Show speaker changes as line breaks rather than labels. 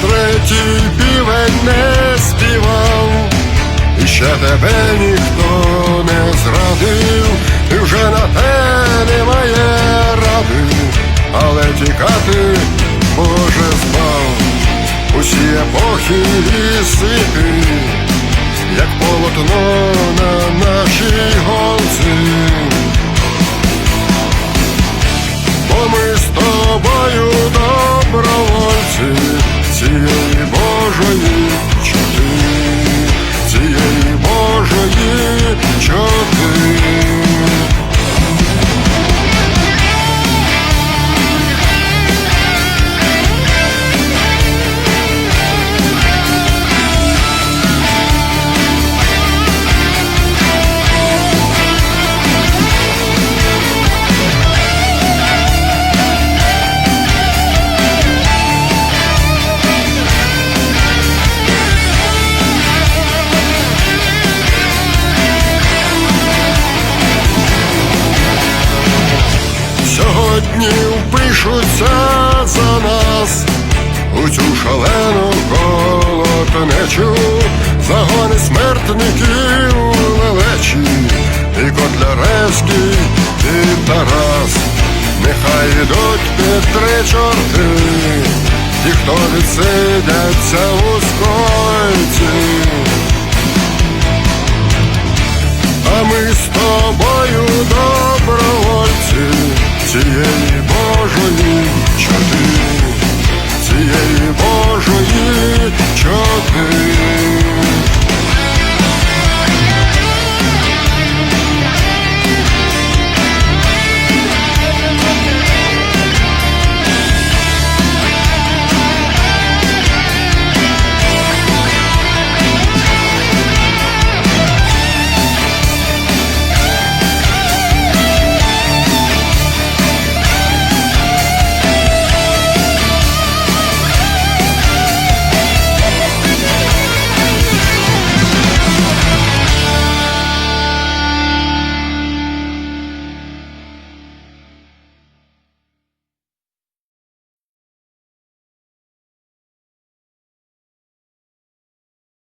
третій півень не співав, і ще тебе ніхто не зрадив, і вже на те немає ради, але тікати Боже збав. Усі епохи і світи, як полотно на нашій Сьогодні впишуться за нас. У цю шалену колотнечу загони смертників лелечі, і Котляревський, і Тарас, нехай ідуть під три чорти, ті, хто відсидяться у скойці. А ми з тобою добровольці цієї Божої чоти.